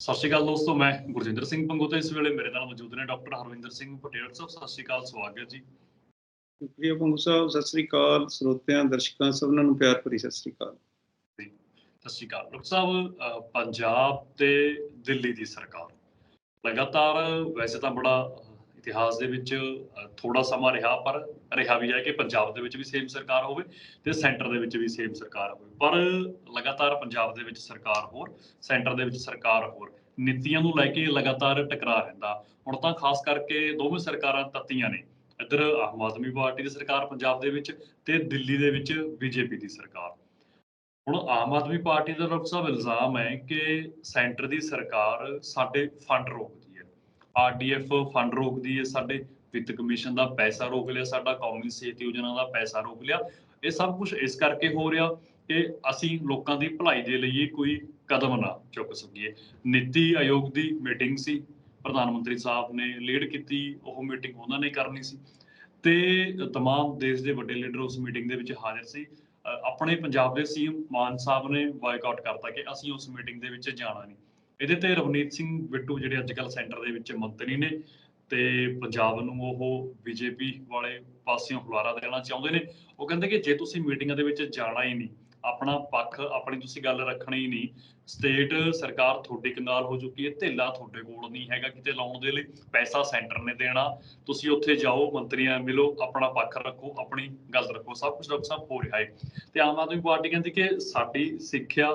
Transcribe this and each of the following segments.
ਸਤਿ ਸ਼੍ਰੀ ਅਕਾਲ ਦੋਸਤੋ ਮੈਂ ਗੁਰਜਿੰਦਰ ਸਿੰਘ ਪੰਗੂ ਤੇ ਇਸ ਵੇਲੇ ਮੇਰੇ ਨਾਲ ਮੌਜੂਦ ਨੇ ਡਾਕਟਰ ਹਰਵਿੰਦਰ ਸਿੰਘ ਪਟੇਲ ਸਾਹਿਬ। ਸਤਿ ਸ਼੍ਰੀ ਅਕਾਲ ਸਵਾਗਤ ਜੀ। ਪ੍ਰਿയ ਪੰਗੂ ਸਾਹਿਬ ਸਤਿ ਸ੍ਰੀ ਅਕਾਲ ਸਰੋਤਿਆਂ ਦਰਸ਼ਕਾਂ ਸਭਨਾਂ ਨੂੰ ਪਿਆਰ ਭਰੀ ਸਤਿ ਸ੍ਰੀ ਅਕਾਲ। ਸਤਿ ਸ਼੍ਰੀ ਅਕਾਲ। ਡਾਕਟਰ ਸਾਹਿਬ ਪੰਜਾਬ ਤੇ ਦਿੱਲੀ ਦੀ ਸਰਕਾਰ ਲਗਾਤਾਰ ਵੈਸੇ ਤਾਂ ਬੜਾ ਇਤਿਹਾਸ ਦੇ ਵਿੱਚ ਥੋੜਾ ਸਮਾਂ ਰਿਹਾ, ਪਰ ਰਿਹਾ ਵੀ ਹੈ ਕਿ ਪੰਜਾਬ ਦੇ ਵਿੱਚ ਵੀ ਸੇਮ ਸਰਕਾਰ ਹੋਵੇ ਤੇ ਸੈਂਟਰ ਦੇ ਵਿੱਚ ਵੀ ਸੇਮ ਸਰਕਾਰ ਹੋਵੇ। ਪਰ ਲਗਾਤਾਰ ਪੰਜਾਬ ਦੇ ਵਿੱਚ ਸਰਕਾਰ ਹੋਰ ਸੈਂਟਰ ਦੇ ਵਿੱਚ ਸਰਕਾਰ ਹੋਰ। ਨੀਤੀਆਂ ਨੂੰ ਲੈ ਕੇ ਲਗਾਤਾਰ ਟਕਰਾਅ ਰਹਿੰਦਾ। ਹੁਣ ਤਾਂ ਖਾਸ ਕਰਕੇ ਦੋਵੇਂ ਸਰਕਾਰਾਂ ਤੱਤੀਆਂ ਨੇ। ਇੱਧਰ ਆਮ ਆਦਮੀ ਪਾਰਟੀ ਦੀ ਸਰਕਾਰ ਪੰਜਾਬ ਦੇ ਵਿੱਚ ਤੇ ਦਿੱਲੀ ਦੇ ਵਿੱਚ ਬੀਜੇਪੀ ਦੀ ਸਰਕਾਰ। ਹੁਣ ਆਮ ਆਦਮੀ ਪਾਰਟੀ ਦਾ ਡਾਕਟਰ ਸਾਹਿਬ ਇਲਜ਼ਾਮ ਹੈ ਕਿ ਸੈਂਟਰ ਦੀ ਸਰਕਾਰ ਸਾਡੇ ਫੰਡ ਰੋਕਦੀ ਆਰਡੀਐਫ ਫੰਡ ਰੋਕਦੀ ਹੈ ਸਾਡੇ ਵਿੱਤ ਕਮਿਸ਼ਨ ਦਾ ਪੈਸਾ ਰੋਕ ਲਿਆ ਸਾਡਾ ਕੌਮੀ ਸਿਹਤ ਯੋਜਨਾ ਦਾ ਪੈਸਾ ਰੋਕ ਲਿਆ ਇਹ ਸਭ ਕੁਝ ਇਸ ਕਰਕੇ ਹੋ ਰਿਹਾ ਕਿ ਅਸੀਂ ਲੋਕਾਂ ਦੀ ਭਲਾਈ ਦੇ ਲਈ ਕੋਈ ਕਦਮ ਨਾ ਚੁੱਕ ਸਕੀਏ ਨੀਤੀ ਆਯੋਗ ਦੀ ਮੀਟਿੰਗ ਸੀ ਪ੍ਰਧਾਨ ਮੰਤਰੀ ਸਾਹਿਬ ਨੇ ਲੀਡ ਕੀਤੀ ਉਹ ਮੀਟਿੰਗ ਉਹਨਾਂ ਨੇ ਕਰਨੀ ਸੀ ਤੇ तमाम ਦੇਸ਼ ਦੇ ਵੱਡੇ ਲੀਡਰ ਉਸ ਮੀਟਿੰਗ ਦੇ ਵਿੱਚ ਹਾਜ਼ਰ ਸੀ ਅ, ਆਪਣੇ ਪੰਜਾਬ ਦੇ ਸੀਐਮ ਮਾਨ ਸਾਹਿਬ ਨੇ ਬਾਈਕਾਟ ਕਰਤਾ ਕਿ ਅਸੀਂ ਉਸ ਮੀਟਿੰਗ ਦੇ ਵਿੱਚ ਜਾਣਾ ਨਹੀਂ ਇਹਦੇ ਤੇ ਰਵਨੀਤ ਸਿੰਘ ਬਿੱਟੂ ਜਿਹੜੇ ਅੱਜ ਕੱਲ੍ਹ ਸੈਂਟਰ ਦੇ ਵਿੱਚ ਮੰਤਰੀ ਨੇ ਤੇ ਪੰਜਾਬ ਨੂੰ ਉਹ ਬੀਜੇਪੀ ਵਾਲੇ ਪਾਸਿਓਂ ਹੁਲਾਰਾ ਦੇਣਾ ਚਾਹੁੰਦੇ ਨੇ। ਉਹ ਕਹਿੰਦੇ ਕਿ ਜੇ ਤੁਸੀਂ ਮੀਟਿੰਗਾਂ ਦੇ ਵਿੱਚ ਜਾਣਾ ਹੀ ਨਹੀਂ, ਆਪਣਾ ਪੱਖ, ਆਪਣੀ ਤੁਸੀਂ ਗੱਲ ਰੱਖਣੀ ਹੀ ਨਹੀਂ, ਸਟੇਟ ਸਰਕਾਰ ਤੁਹਾਡੀ ਕੰਗਾਲ ਹੋ ਚੁੱਕੀ ਹੈ, ਧੇਲਾ ਤੁਹਾਡੇ ਕੋਲ ਨਹੀਂ ਹੈਗਾ ਕਿਤੇ ਲਾਉਣ ਦੇ ਲਈ, ਪੈਸਾ ਸੈਂਟਰ ਨੇ ਦੇਣਾ, ਤੁਸੀਂ ਉੱਥੇ ਜਾਓ, ਮੰਤਰੀਆਂ ਮਿਲੋ, ਆਪਣਾ ਪੱਖ ਰੱਖੋ, ਆਪਣੀ ਗੱਲ ਰੱਖੋ, ਸਭ ਕੁਝ ਡਾਕਟਰ ਸਾਹਿਬ ਹੋ ਰਿਹਾ ਹੈ। ਤੇ ਆਮ ਆਦਮੀ ਪਾਰਟੀ ਕਹਿੰਦੀ ਕਿ ਸਾਡੀ ਸਿੱਖਿਆ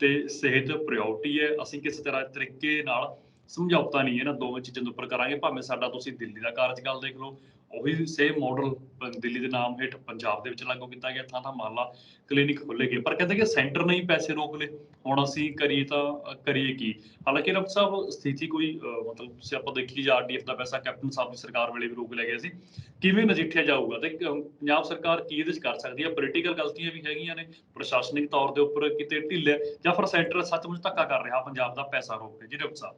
ਤੇ ਸਿਹਤ ਪ੍ਰਾਇੋਰਟੀ ਹੈ, ਅਸੀਂ ਕਿਸੇ ਤਰ੍ਹਾਂ ਤਰੀਕੇ ਨਾਲ ਸਮਝੌਤਾ ਨਹੀਂ ਇਹਨਾਂ ਦੋਵੇਂ ਚੀਜ਼ਾਂ ਦੇ ਉੱਪਰ ਕਰਾਂਗੇ, ਭਾਵੇਂ ਸਾਡਾ ਤੁਸੀਂ ਦਿੱਲੀ ਦਾ ਕਾਰਜਕਾਲ ਦੇਖ ਲਓ ਉਹੀ ਸੇਮ ਮਾਡਲ ਦਿੱਲੀ ਦੇ ਨਾਮ ਹੇਠ ਪੰਜਾਬ ਦੇ ਵਿੱਚ ਲਾਗੂ ਕੀਤਾ ਗਿਆ ਥਾਂ ਥਾਂ ਮਾਲਾ ਕਲੀਨਿਕ ਖੁੱਲੇ ਗਏ। ਪਰ ਕਹਿੰਦੇ ਕਿ ਸੈਂਟਰ ਨੇ ਹੀ ਪੈਸੇ ਰੋਕ ਲਏ। ਹੁਣ ਅਸੀਂ ਕਰੀਏ ਤਾਂ, ਕਰੀਏ ਕੀ? ਹਾਲਾਂਕਿ ਡਾਕਟਰ ਸਾਹਿਬ, ਸਥਿਤੀ ਕੋਈ ਮਤਲਬ ਤੁਸੀਂ ਆਪਾਂ ਦੇਖੀ ਜਾ ਆਰਡੀਐਫ ਦਾ ਪੈਸਾ ਕੈਪਟਨ ਸਾਹਿਬ ਦੀ ਸਰਕਾਰ ਵੇਲੇ ਵੀ ਰੋਕ ਲਿਆ ਗਿਆ ਸੀ। ਕਿਵੇਂ ਨਜਿੱਠਿਆ ਜਾਊਗਾ? ਤੇ ਪੰਜਾਬ ਸਰਕਾਰ ਕੀ ਇਹਦੇ ਚ ਕਰ ਸਕਦੀ ਹੈ? ਪੋਲੀਟੀਕਲ ਗਲਤੀਆਂ ਵੀ ਹੈਗੀਆਂ ਨੇ, ਪ੍ਰਸ਼ਾਸਨਿਕ ਤੌਰ ਦੇ ਉੱਪਰ ਕਿਤੇ ਢਿੱਲ ਜਾਂ ਫਿਰ ਸੈਂਟਰ ਸੱਚਮੁੱਚ ਧੱਕਾ ਕਰ ਰਿਹਾ, ਪੰਜਾਬ ਦਾ ਪੈਸਾ ਰੋਕ ਕੇ? ਜੀ ਡਾਕਟਰ ਸਾਹਿਬ।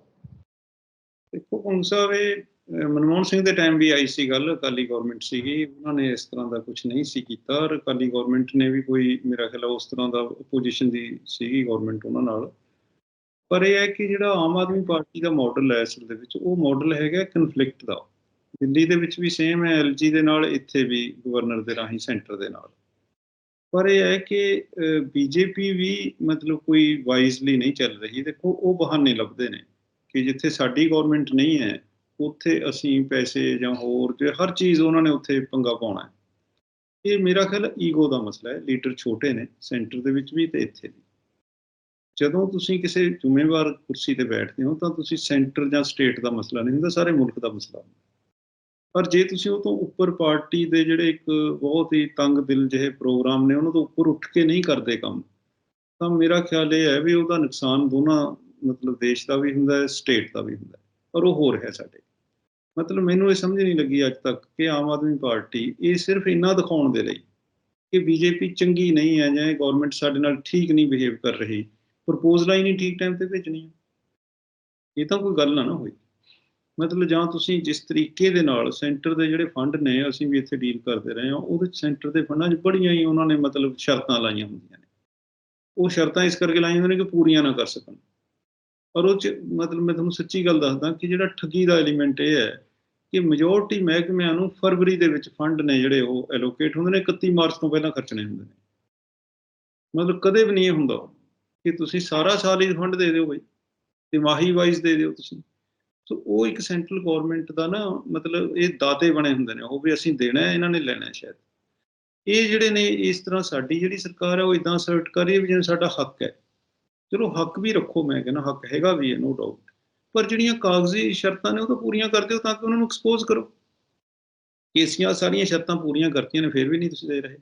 ਦੇਖੋ ਪੰਗੂ ਸਾਹਿਬ ਇਹ ਮਨਮੋਹਨ ਸਿੰਘ ਦੇ ਟਾਈਮ ਵੀ ਆਈ ਸੀ ਗੱਲ, ਅਕਾਲੀ ਗਵਰਨਮੈਂਟ ਸੀਗੀ। ਉਹਨਾਂ ਨੇ ਇਸ ਤਰ੍ਹਾਂ ਦਾ ਕੁਝ ਨਹੀਂ ਸੀ ਕੀਤਾ। ਔਰ ਅਕਾਲੀ ਗਵਰਨਮੈਂਟ ਨੇ ਵੀ ਕੋਈ, ਮੇਰਾ ਖਿਆਲ ਉਸ ਤਰ੍ਹਾਂ ਦਾ ਪੋਜੀਸ਼ਨ ਦੀ ਸੀਗੀ ਗਵਰਨਮੈਂਟ ਉਹਨਾਂ ਨਾਲ। ਪਰ ਇਹ ਹੈ ਕਿ ਜਿਹੜਾ ਆਮ ਆਦਮੀ ਪਾਰਟੀ ਦਾ ਮਾਡਲ ਹੈ ਅਸਲ ਦੇ ਵਿੱਚ, ਉਹ ਮਾਡਲ ਹੈਗਾ ਕਨਫਲਿਕਟ ਦਾ। ਦਿੱਲੀ ਦੇ ਵਿੱਚ ਵੀ ਸੇਮ ਹੈ ਐਲਜੀ ਦੇ ਨਾਲ, ਇੱਥੇ ਵੀ ਗਵਰਨਰ ਦੇ ਰਾਹੀਂ ਸੈਂਟਰ ਦੇ ਨਾਲ। ਪਰ ਇਹ ਹੈ ਕਿ ਬੀਜੇਪੀ ਵੀ ਮਤਲਬ ਕੋਈ ਵਾਈਜ਼ਲੀ ਨਹੀਂ ਚੱਲ ਰਹੀ। ਦੇਖੋ, ਉਹ ਬਹਾਨੇ ਲੱਭਦੇ ਨੇ ਕਿ ਜਿੱਥੇ ਸਾਡੀ ਗਵਰਨਮੈਂਟ ਨਹੀਂ ਹੈ ਉੱਥੇ ਅਸੀਂ ਪੈਸੇ ਜਾਂ ਹੋਰ ਜੇ ਹਰ ਚੀਜ਼ ਉਹਨਾਂ ਨੇ ਉੱਥੇ ਪੰਗਾ ਪਾਉਣਾ ਹੈ। ਇਹ ਮੇਰਾ ਖਿਆਲ ਈਗੋ ਦਾ ਮਸਲਾ ਹੈ, ਲੀਡਰ ਛੋਟੇ ਨੇ ਸੈਂਟਰ ਦੇ ਵਿੱਚ ਵੀ ਤੇ ਇੱਥੇ ਵੀ। ਜਦੋਂ ਤੁਸੀਂ ਕਿਸੇ ਜ਼ਿੰਮੇਵਾਰ ਕੁਰਸੀ ਤੇ ਬੈਠਦੇ ਹੋ, ਤਾਂ ਤੁਸੀਂ ਸੈਂਟਰ ਜਾਂ ਸਟੇਟ ਦਾ ਮਸਲਾ ਨਹੀਂ ਹੁੰਦਾ, ਸਾਰੇ ਮੁਲਕ ਦਾ ਮਸਲਾ ਹੁੰਦਾ। ਪਰ ਜੇ ਤੁਸੀਂ ਉਹ ਤੋਂ ਉੱਪਰ ਪਾਰਟੀ ਦੇ ਜਿਹੜੇ ਇੱਕ ਬਹੁਤ ਹੀ ਤੰਗ ਦਿਲ ਜਿਹੇ ਪ੍ਰੋਗਰਾਮ ਨੇ, ਉਹਨਾਂ ਤੋਂ ਉੱਪਰ ਉੱਠ ਕੇ ਨਹੀਂ ਕਰਦੇ ਕੰਮ, ਤਾਂ ਮੇਰਾ ਖਿਆਲ ਇਹ ਹੈ ਵੀ ਉਹਦਾ ਨੁਕਸਾਨ ਦੋਨਾਂ ਮਤਲਬ ਦੇਸ਼ ਦਾ ਵੀ ਹੁੰਦਾ ਹੈ ਸਟੇਟ ਦਾ ਵੀ ਹੁੰਦਾ ਹੈ। ਪਰ ਉਹ ਹੋ ਰਿਹਾ ਸਾਡੇ। ਮਤਲਬ ਮੈਨੂੰ ਇਹ ਸਮਝ ਨਹੀਂ ਲੱਗੀ ਅੱਜ ਤੱਕ ਕਿ ਆਮ ਆਦਮੀ ਪਾਰਟੀ ਇਹ ਸਿਰਫ ਇੰਨਾ ਦਿਖਾਉਣ ਦੇ ਲਈ ਕਿ ਬੀਜੇਪੀ ਚੰਗੀ ਨਹੀਂ ਹੈ ਜਾਂ ਇਹ ਗਵਰਨਮੈਂਟ ਸਾਡੇ ਨਾਲ ਠੀਕ ਨਹੀਂ ਬਿਹੇਵ ਕਰ ਰਹੀ ਪ੍ਰਪੋਜ਼ਲਾਂ ਹੀ ਨਹੀਂ ਠੀਕ ਟਾਈਮ ਤੇ ਭੇਜਣੀਆਂ। ਇਹ ਤਾਂ ਕੋਈ ਗੱਲ ਨਾ ਨਾ ਹੋਈ। ਮਤਲਬ ਜਾਂ ਤੁਸੀਂ ਜਿਸ ਤਰੀਕੇ ਦੇ ਨਾਲ ਸੈਂਟਰ ਦੇ ਜਿਹੜੇ ਫੰਡ ਨੇ, ਅਸੀਂ ਵੀ ਇੱਥੇ ਡੀਲ ਕਰਦੇ ਰਹੇ ਹਾਂ, ਉਹਦੇ ਸੈਂਟਰ ਦੇ ਫੰਡਾਂ 'ਚ ਬੜੀਆਂ ਹੀ ਉਹਨਾਂ ਨੇ ਮਤਲਬ ਸ਼ਰਤਾਂ ਲਾਈਆਂ ਹੁੰਦੀਆਂ ਨੇ। ਉਹ ਸ਼ਰਤਾਂ ਇਸ ਕਰਕੇ ਲਾਈਆਂ ਹੁੰਦੀਆਂ ਨੇ ਕਿ ਪੂਰੀਆਂ ਨਾ ਕਰ ਸਕਣ। ਪਰ ਉਹ 'ਚ ਮਤਲਬ ਮੈਂ ਤੁਹਾਨੂੰ ਸੱਚੀ ਗੱਲ ਦੱਸਦਾ ਕਿ ਜਿਹੜਾ ਠੱਗੀ ਦਾ ਐਲੀਮੈਂਟ ਇਹ ਹੈ ਕਿ ਮੈਜੋਰਟੀ ਮਹਿਕਮਿਆਂ ਨੂੰ ਫਰਵਰੀ ਦੇ ਵਿੱਚ ਫੰਡ ਨੇ ਜਿਹੜੇ ਉਹ ਐਲੋਕੇਟ ਹੁੰਦੇ ਨੇ 31 ਮਾਰਚ ਤੋਂ ਪਹਿਲਾਂ ਖਰਚਣੇ ਹੁੰਦੇ ਨੇ। ਮਤਲਬ ਕਦੇ ਵੀ ਨਹੀਂ ਇਹ ਹੁੰਦਾ ਕਿ ਤੁਸੀਂ ਸਾਰਾ ਸਾਲ ਹੀ ਫੰਡ ਦੇ ਦਿਓ ਬਈ ਤਿਮਾਹੀ ਵਾਈਜ਼ ਦੇ ਦਿਓ ਤੁਸੀਂ। ਸੋ ਉਹ ਇੱਕ ਸੈਂਟਰਲ ਗਵਰਨਮੈਂਟ ਦਾ ਨਾ ਮਤਲਬ ਇਹ ਦਾਤੇ ਬਣੇ ਹੁੰਦੇ ਨੇ, ਉਹ ਵੀ ਅਸੀਂ ਦੇਣਾ ਹੈ, ਇਹਨਾਂ ਨੇ ਲੈਣਾ ਹੈ ਸ਼ਾਇਦ। ਇਹ ਜਿਹੜੇ ਨੇ, ਇਸ ਤਰ੍ਹਾਂ ਸਾਡੀ ਜਿਹੜੀ ਸਰਕਾਰ ਹੈ, ਉਹ ਇਦਾਂ ਅਸਰਟ ਕਰ ਰਹੀ ਹੈ ਵੀ ਜਿਵੇਂ ਸਾਡਾ ਹੱਕ ਹੈ। ਚਲੋ ਹੱਕ ਵੀ ਰੱਖੋ, ਮੈਂ ਕਹਿੰਦਾ ਹੱਕ ਹੈਗਾ ਵੀ ਹੈ ਨੋ ਡਾਊਟ ਪਰ ਜਿਹੜੀਆਂ ਕਾਗਜ਼ੀ ਸ਼ਰਤਾਂ ਨੇ ਉਹ ਤਾਂ ਪੂਰੀਆਂ ਕਰ ਦਿਓ ਤਾਂ ਕਿ ਉਹਨਾਂ ਨੂੰ ਐਕਸਪੋਜ਼ ਕਰੋ। ਕੇਸੀਆਂ ਸਾਰੀਆਂ ਸ਼ਰਤਾਂ ਪੂਰੀਆਂ ਕਰਤੀਆਂ ਨੇ, ਫਿਰ ਵੀ ਨਹੀਂ ਤੁਸੀਂ ਦੇ ਰਹੇ।